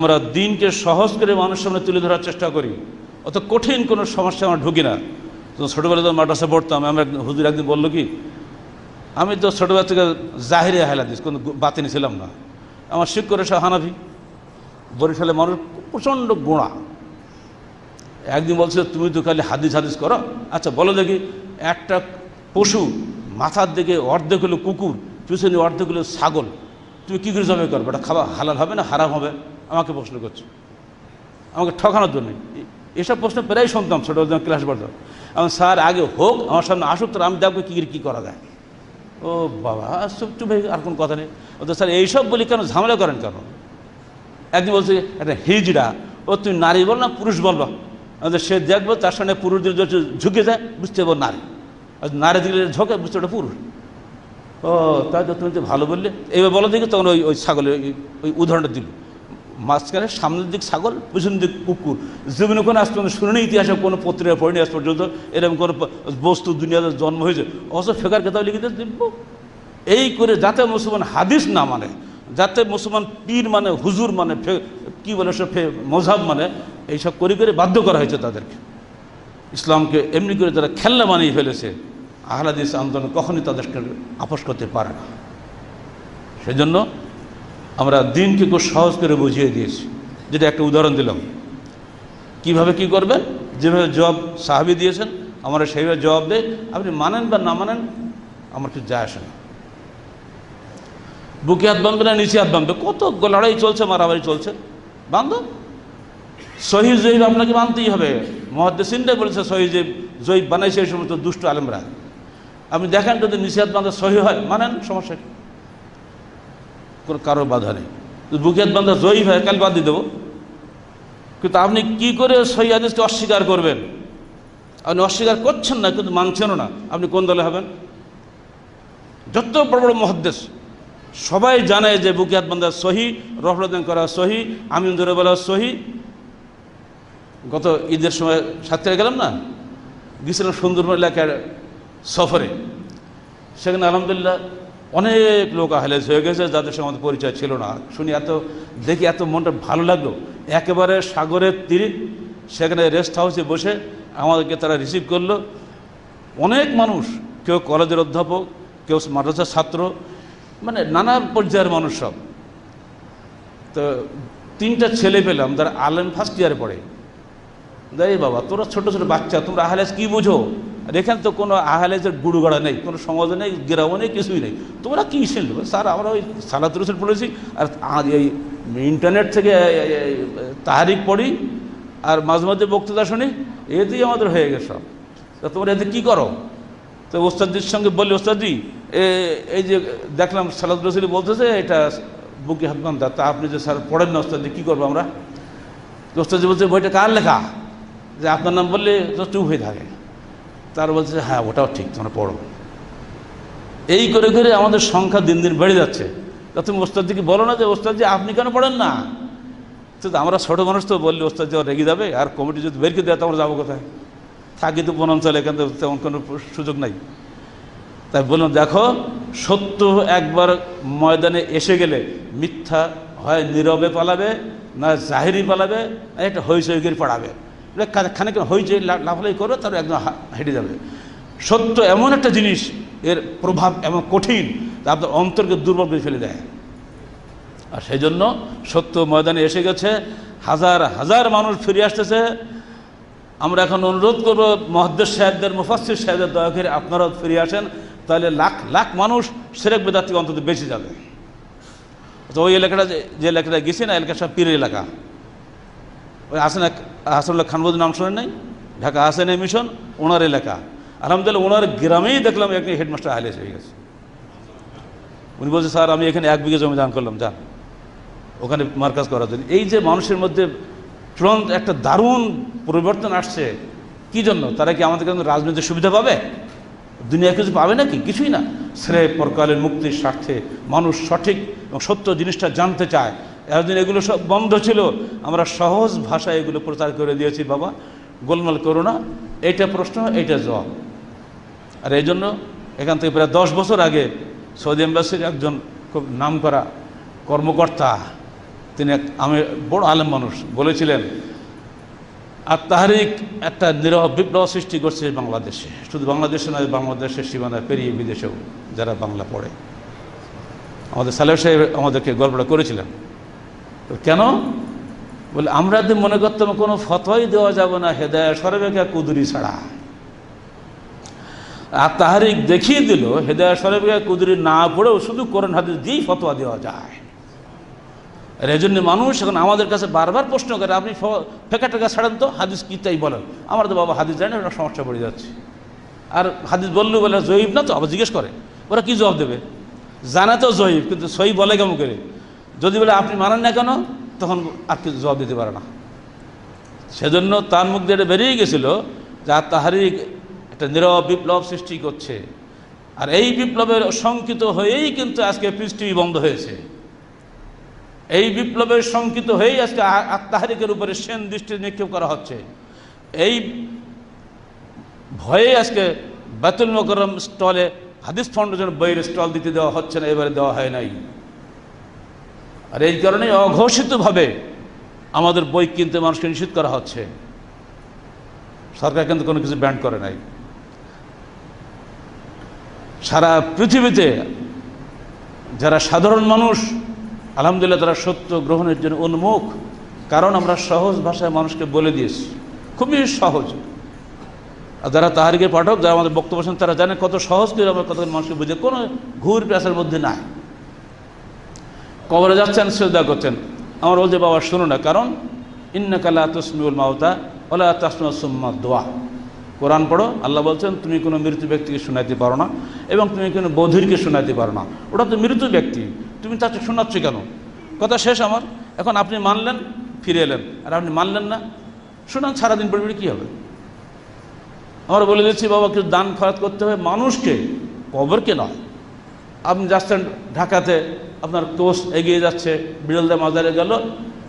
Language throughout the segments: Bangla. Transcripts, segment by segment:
আমরা দিনকে সহজ করে মানুষের সামনে তুলে ধরার চেষ্টা করি। অত কঠিন কোনো সমস্যা আমরা ঢুকি না। তো ছোটোবেলায় তো মাদ্রাসা পড়তাম, আমার হুজুর একদিন বলল কি, আমি তো ছোটোবেলা থেকে জাহিরে হালাদিস কোনো বাতিনি ছিলাম না। আমার শিক্ষক সব হানাফি বরিশালে মানুষ প্রচণ্ড গোড়া একদিন বলছে তুমি তো খালি হাদিস হাদিস করো? আচ্ছা বলো দেখি, একটা পশু মাথার দিকে অর্ধেক হলো কুকুর, পিছনে অর্ধেক হলো ছাগল। তুমি কী করে জবে করবে? এটা খাওয়া হালাল হবে না হারাম হবে? আমাকে প্রশ্ন করছ। আমাকে ঠকানোর জন্য। এসব প্রশ্ন প্রায় শুনতাম ছোটো ক্লাস পড়তাম। আমার স্যার, আগে হোক, আমার সামনে আসুক তো আমি দেখব কী কী করা যায়। ও বাবা চুপ চুপ হয়ে আর কোনো কথা নেই। ও তো স্যার, এইসব বলি কেন, ঝামেলা করেন কেন? একদিন বলছে, একটা হিজড়া, ও তুই নারী বল না, পুরুষ বলবা সে দেখব তার সামনে পুরুষদের ঝুঁকে যায়, বুঝতে পারব নারী। আর নারী দিলে ঝোঁকে, বুঝতে ওটা পুরুষ। ও তাই তো তুমি তো ভালো বললে এইবার বলো দেখি, তখন ওই ওই ছাগলের ওই উদাহরণটা দিল। মাঝখানে সামনের দিক ছাগল পিছন দিক কুকুর। জীবনে কোনো আজ পর্যন্ত শুনে ইতিহাসে কোনো পত্রিকা পড়িনি আজ পর্যন্ত। এরকম কোনো বস্তু দুনিয়াতে জন্ম হয়েছে। অথচ ফেকার কেতাব লিখে দিয়ে দিব্য। এই করে যাতে মুসলমান হাদিস না মানে যাতে মুসলমান পীর মানে হুজুর মানে কি বলে সে ফে মজাব মানে এইসব করে করে বাধ্য করা হয়েছে তাদেরকে। ইসলামকে এমনি করে তারা খেলনা বানিয়ে ফেলেছে। আহলাদিস আন্দোলন কখনই তাদেরকে আপোষ করতে পারে না। সেজন্য আমরা দিনকে খুব সহজ করে বুঝিয়ে দিয়েছি। যেটা একটা উদাহরণ দিলাম। কীভাবে কি করবেন? যেভাবে জবাব সাহাবি দিয়েছেন, আমরা সেইভাবে জবাব দেয় আপনি মানেন বা না মানেন, আমার কিছু যায় আসে না। বুকে হাত বাঁধবে না, নিচে হাত বাঁধবে? কত লড়াই চলছে, মারামারি চলছে। বান্ধব সহি জয়ীব আপনাকে মানতেই হবে। মহাদ্দেসিনটাই বলেছে সহি জয়ীব জয়ীব বানাইছে এই সমস্ত দুষ্ট আলেমরা। আপনি দেখেন যদি নিষেধ বাঁধা সহি হয়, মানেন, সমস্যা কারও বাধা নেই। বুকেত বান্ধা জয়ী হয়, কাল বাদ দিয়ে দেবো। কিন্তু আপনি কি করে সহি হাদিসকে অস্বীকার করবেন? আপনি অস্বীকার করছেন না, কিন্তু মানছেনও না। আপনি কোন দলে হবেন? যত বড় বড় মহাদ্দেশ, সবাই জানে যে বুকিয়াত বান্ধা সহি রহরদান করা সহি, আমিন বলা সহি। গত ঈদের সময় সাতটায় গেলাম না? গেছিলাম সুন্দরবন এলাকার সফরে। সেখানে আলহামদুলিল্লাহ অনেক লোক আহলেজ হয়ে গেছে, যাদের সঙ্গে আমাদের পরিচয় ছিল না। শুনি এত, দেখি এত মনটা ভালো লাগল। একেবারে সাগরের তীরে, সেখানে রেস্ট হাউসে বসে আমাদেরকে তারা রিসিভ করল। অনেক মানুষ, কেউ কলেজের অধ্যাপক, কেউ মাদ্রাসার ছাত্র মানে নানা পর্যায়ের মানুষ সব। তো তিনটা ছেলে পেলাম, যারা আলেম ফার্স্ট ইয়ারে পড়ে। দেয় বাবা, তোরা ছোট ছোট বাচ্চা, তোমরা আহলেজ কি বুঝো? আর এখানে তো কোনো আহলেজের গুড়ুগাড়া নেই, কোনো সমাজ নেই, গ্রামও নেই, কিছুই নেই। তোমরা কী শিখলো স্যার, আমরা ওই সালাত রসুল পড়েছি, আর এই ইন্টারনেট থেকে তাহারিক পড়ি, আর মাঝে মাঝে বক্তৃতা শুনি, এতেই আমাদের হয়ে গেছে তা তোমরা এতে কী করো? তো ওস্তাদির সঙ্গে বললি ওস্তাদি এই যে দেখলাম সালাদ রসুল বলতেছে, এটা বুকে হাত বান্ধা। তা আপনি যে স্যার পড়েন না ওস্তাদি কী করব আমরা? ওস্তাদি বলছে, বইটা কার লেখা? যে আপনার নাম বললে তো চুপ হয়ে থাকে। তার বলছে হ্যাঁ ওটাও ঠিক, তোমরা পড়ো। এই করে করে আমাদের সংখ্যা দিন দিন বেড়ে যাচ্ছে। তা তুমি ওস্তাদিকে বলো না যে ওস্তাদি আপনি কেন পড়েন না? তো আমরা ছোটো মানুষ তো বললি ওস্তাদ যা রেগে যাবে, আর কমিটি যদি বের করে দেয় তো আমরা যাব কোথায়? থাকি তো বনাঞ্চলে, এখান থেকে তেমন কোনো সুযোগ নাই। তাই বললাম, দেখো, সত্য একবার ময়দানে এসে গেলে মিথ্যা হয়, নীরবে পালাবে, না জাহেরি পালাবে, না একটা হইচই করে পড়াবে খানিক হইচই লা- লাফালাই করবে তার একদম হেঁটে যাবে। সত্য এমন একটা জিনিস, এর প্রভাব এমন কঠিন আপনার অন্তরকে দুর্বল করে ফেলে দেয়। আর সেই জন্য সত্য ময়দানে এসে গেছে, হাজার হাজার মানুষ ফিরে আসতেছে। আমরা এখন অনুরোধ করব, মহাদ্দেশ সাহেবদের মুফাসির সাহেবদের দয়া করে আপনারাও ফিরে আসেন, তাহলে লাখ লাখ মানুষ সেরেক বেদার থেকে অন্তত বেঁচে যাবে। তো ওই এলাকাটা যে- যে এলাকাটা গেছি না এলাকা সব পীরের এলাকা। ওই হাসান হাসানুল্লাহ খানবুদ নাম শোনেন নাই? ঢাকা হাসানের মিশন, ওনার এলাকা। আলহামদুলিল্লাহ, ওনার গ্রামেই দেখলাম একজন হেডমাস্টার হাইলেস হয়ে গেছে। উনি বলছে, স্যার, আমি এখানে এক বিঘে জমি দান করলাম, যান। ওখানে মার্কাজ করার জন্য। এই যে মানুষের মধ্যে তুরন্ত একটা দারুণ পরিবর্তন আসছে, কি জন্য? তারা কি আমাদের কাছে রাজনৈতিক সুবিধা পাবে? দুনিয়া কিছু পাবে নাকি? কিছুই না। শ্রেয় পরকালের মুক্তির স্বার্থে মানুষ সঠিক এবং সত্য জিনিসটা জানতে চায়। এতদিন এগুলো সব বন্ধ ছিল। আমরা সহজ ভাষায় এগুলো প্রচার করে দিয়েছি, বাবা। গোলমাল করো না। এইটা প্রশ্ন, এইটা জবাব। আর এই জন্য এখান থেকে প্রায় দশ বছর আগে সৌদি এম্বাসির একজন খুব নাম করা কর্মকর্তা, তিনি এক আমি বড় আলেম মানুষ, বলেছিলেন আর তাহারিক একটা নিরহ বিপ্লব সৃষ্টি করছে বাংলাদেশে। শুধু বাংলাদেশে নয়, বাংলাদেশের সীমানা পেরিয়ে বিদেশেও যারা বাংলা পড়ে। আমাদের সালেহ সাহেব আমাদেরকে গল্পটা করেছিলেন। কেন? বলে, আমরা যদি মনে করতাম কোনো ফতোয়াই দেওয়া যাবে না হেদায় সরবেকা কুদুরি ছাড়া? আর তাহারিক দেখিয়ে দিল হেদায় সরবেকা কুদুরি না পড়েও শুধু কোরআন হাদিস দিয়েই ফতোয়া দেওয়া যায়। আর এই জন্য মানুষ এখন আমাদের কাছে বারবার প্রশ্ন করে, আপনি ফেঁকা টেকা ছাড়েন তো, হাদিস কী তাই বলেন? আমার তো বাবা হাদিস জানে ওটা সমস্যা পড়ে যাচ্ছে। আর হাদিস বলল বলে, জয়ীব না তো? আবার জিজ্ঞেস করে। ওরা কী জবাব দেবে? জানে তো জয়ীব, কিন্তু সই বলে কেমন করে? যদি বলে আপনি মানেন না কেন, তখন আর কিছু জবাব দিতে পারে না। সেজন্য তার মুখ দিয়ে বেরিয়ে গেছিল যা তাহারই একটা নীরব বিপ্লব সৃষ্টি করছে। আর এই বিপ্লবের শঙ্কিত হয়েই কিন্তু আজকে পৃথিবী বন্ধ হয়েছে। এই বিপ্লবের শঙ্কিত হয়েই আজকে আত্মাহারিকের উপরে সেন দৃষ্টি নিক্ষেপ করা হচ্ছে। এই ভয়ে আজকে বাতুল মকরম স্টলে হাদিস ফাউন্ডেশন বইয়ের স্টল দিতে দেওয়া হচ্ছে না, এবারে দেওয়া হয় নাই। আর এই কারণে অঘোষিতভাবে আমাদের বই কিনতে মানুষকে নিষিদ্ধ করা হচ্ছে। সরকার কিন্তু কোনো কিছু ব্যান্ড করে নাই। সারা পৃথিবীতে যারা সাধারণ মানুষ, আলহামদুলিল্লাহ তারা সত্য গ্রহণের জন্য উন্মুখ। কারণ আমরা সহজ ভাষায় মানুষকে বলে দিয়েছি। খুবই সহজ। আর যারা তাহারিকে পাঠক, যারা আমাদের বক্তব্য তারা জানে কত সহজ করে আমরা কত মানুষকে বুঝে। কোনো ঘুর প্যাসের মধ্যে নাই। কবরে যাচ্ছেন, শ্রদ্ধা করছেন। আমার বলছে বাবা শুনো না, কারণ ইন্নাকালা তসমিউল মাওতা ওলা তাসমা সুম্মা দোয়া। কোরআন পড়ো, আল্লাহ বলছেন, তুমি কোনো মৃত্যু ব্যক্তিকে শোনাইতে পারো না এবং তুমি কোনো বধিরকে শোনাইতে পারো না। ওটা তো মৃত্যু ব্যক্তি। তুমি তাকে শোনাচ্ছ কেন? কথা শেষ আমার। এখন আপনি মানলেন, ফিরে এলেন। আর আপনি মানলেন না, শোনান, সারাদিন পড়বে কী হবে? আমরা বলে দিচ্ছি, বাবা কিছু দান খরচ করতে হবে মানুষকে, কবরকে নয়। আপনি যাচ্ছেন ঢাকাতে আপনার কোষ এগিয়ে যাচ্ছে বিড়ালদা মাজারে গেল,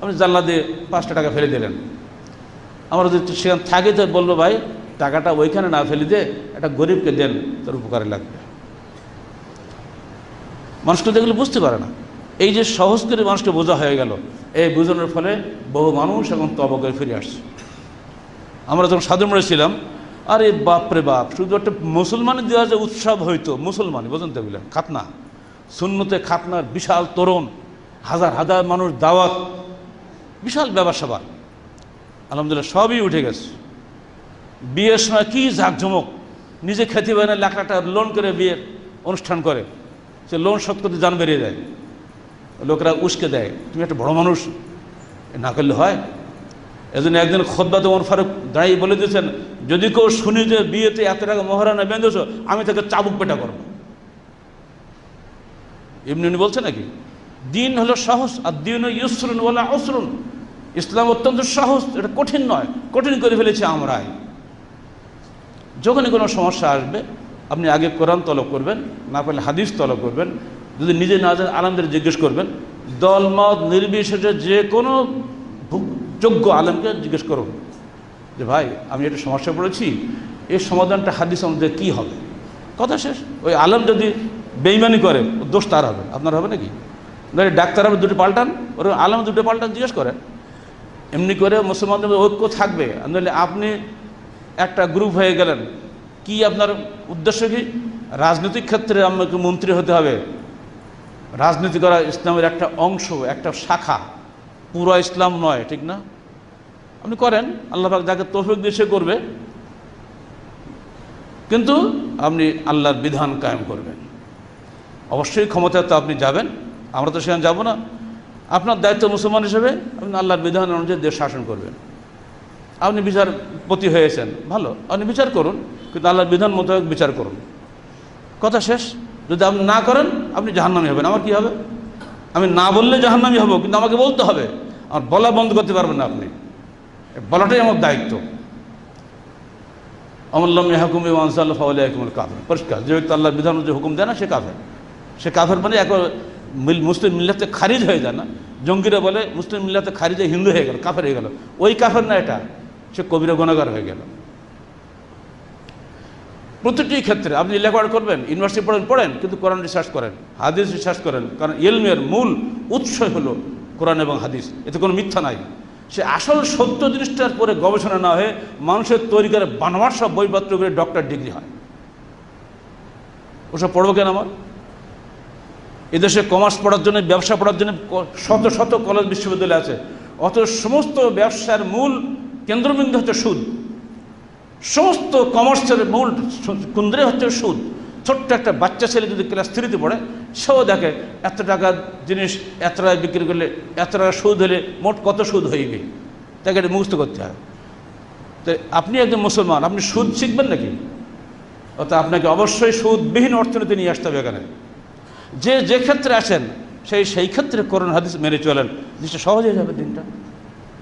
আপনি জানলা দিয়ে পাঁচটা টাকা ফেলে দিলেন। আমরা যদি সেখানে থাকি তো বলল ভাই, টাকাটা ওইখানে না ফেলে দিয়ে একটা গরিবকে দেন, তার উপকারে লাগবে। মানুষ এগুলো বুঝতে পারে না। এই যে সহজ করে মানুষকে বোঝা হয়ে গেল, এই বোঝানোর ফলে বহু মানুষ এখন তব করে ফিরে আসছে। আমরা যখন সাধুমরে ছিলাম আরে বাপরে বাপ, শুধু একটা মুসলমানের দেওয়া যে উৎসব হইতো, মুসলমান বোঝেন তো বললেন খাতনা। শূন্যতে খাতনার বিশাল তরুণ, হাজার হাজার মানুষ দাওয়াত, বিশাল সবার। আলহামদুলিল্লাহ, সবই উঠে গেছে। বিয়ের সময় কী ঝাঁকঝমক, নিজে খেতে পারে না লাখ লাখ টাকা লোন করে বিয়ের অনুষ্ঠান করে, সে লোন শোধ করতে যান বেরিয়ে দেয় লোকরা উস্কে দেয়, তুমি একটা বড় মানুষ, না করলে হয়? এজন্য একদিন খোদ্া তোমার ফারুক দাঁড়িয়ে বলে দিয়েছেন, যদি কেউ শুনি যে বিয়েতে এত টাকা মহারানা বেঁধেছ, আমি তাকে চাবুক পেটা করব। এমনি উনি বলছে নাকি, দিন হলো সহজ আর দিন ইসরুন বলে অসরুন ইসলাম অত্যন্ত সহজ এটা কঠিন নয়, কঠিন করে ফেলেছি আমরাই। যখনই কোনো সমস্যা আসবে, আপনি আগে কোরআন তলব করবেন, না পারলে হাদিস তলব করবেন, যদি নিজে না জানেন আলমদের জিজ্ঞেস করবেন দলমত নির্বিশেষে যে কোনো যোগ্য আলেমকে জিজ্ঞেস করুন যে, ভাই, আমি একটা সমস্যা পড়েছি। এর সমাধানটা হাদিস আমাদের কী হবে? কথা শেষ। ওই আলেম যদি বেইমানি করে দোষ তার হবে। আপনার হবে নাকি? নয় ডাক্তার হবে, দুটো পাল্টান। ওর আলেম দুটো পাল্টান, জিজ্ঞেস করেন। এমনি করে মুসলমানদের ঐক্য থাকবে? নইলে আপনি একটা গ্রুপ হয়ে গেলেন। কি আপনার উদ্দেশ্য কি? রাজনৈতিক ক্ষেত্রে আমাকে মন্ত্রী হতে হবে। রাজনীতি করা ইসলামের একটা অংশ, একটা শাখা। পুরো ইসলাম নয়, ঠিক না? আপনি করেন আল্লাহাক যাকে তৌফিক দিয়ে সে করবে। কিন্তু আপনি আল্লাহর বিধান কায়েম করবেন। অবশ্যই ক্ষমতায় তো আপনি যাবেন, আমরা তো সেখানে যাব না। আপনার দায়িত্ব মুসলমান হিসেবে আপনি আল্লাহর বিধান অনুযায়ী দেশ শাসন করবেন। আপনি বিচারপতি হয়েছেন, ভালো। আপনি বিচার করুন, কিন্তু আল্লাহর বিধান মোতাবেক বিচার করুন। কথা শেষ। যদি আপনি না করেন, আপনি জাহান্নামি হবেন। আমার কি হবে? আমি না বললে জাহান্নামি হব, কিন্তু আমাকে বলতে হবে। আমার বলা বন্ধ করতে পারবেন না আপনি। বলাটাই আমার দায়িত্ব। আমল্লাম হাকুম আনসাল্লাহ ফাউল হাকুমুল কাফের। পরিষ্কার, যে ব্যক্তি আল্লাহর বিধান যে হুকুম দেয় না, সে কাফের। সে কাফের মানে মিল- মুসলিম মিল্লাতে খারিজ হয়ে যায় না। জঙ্গিরা বলে, মুসলিম মিল্লাতে খারিজ হিন্দু হয়ে গেল, কাফের হয়ে গেল। ওই কাফের না এটা, সে কবিরা গুণাগার হয়ে গেল। প্রতিটি ক্ষেত্রে আপনি লেখাপড়া করবেন, ইউনিভার্সিটি পড়েন পড়েন, কিন্তু কোরআন রিসার্চ করেন, হাদিস রিসার্চ করেন, কারণ ইলমের মূল উৎস হলো কোরআন এবং হাদিস, এতে কোনো মিথ্যা নাই। সে আসল সত্য জিনিসটার পরে গবেষণা না হয়ে মানুষের তৈরি করে বানোয়ার সব বইপত্র করে ডক্টর ডিগ্রি হয়। ওসব পড়ব কেন আমার? এদেশে কমার্স পড়ার জন্য, ব্যবসা পড়ার জন্য শত শত কলেজ বিশ্ববিদ্যালয় আছে। অত সমস্ত ব্যবসার মূল কেন্দ্রবিন্দু হচ্ছে সুদ। সমস্ত কমার্সের মূল কুন্দ্রে হচ্ছে সুদ। ছোট্ট একটা বাচ্চা ছেলে যদি ক্লাস থ্রিতে পড়ে, সেও দেখে এত টাকার জিনিস, এত টাকায় বিক্রি করলে, এত টাকা সুদ হলে মোট কত সুদ হইবে? তাকে এটা মুখস্থ করতে হয়। তো আপনি একজন মুসলমান, আপনি সুদ শিখবেন নাকি? অর্থাৎ আপনাকে অবশ্যই সুদবিহীন অর্থনীতি নিয়ে আসতে হবে এখানে। যে যে ক্ষেত্রে আসেন, সেই সেই ক্ষেত্রে করোনা হাদিস মেনে চলেন। জিনিসটা সহজ হয়ে যাবে দিনটা।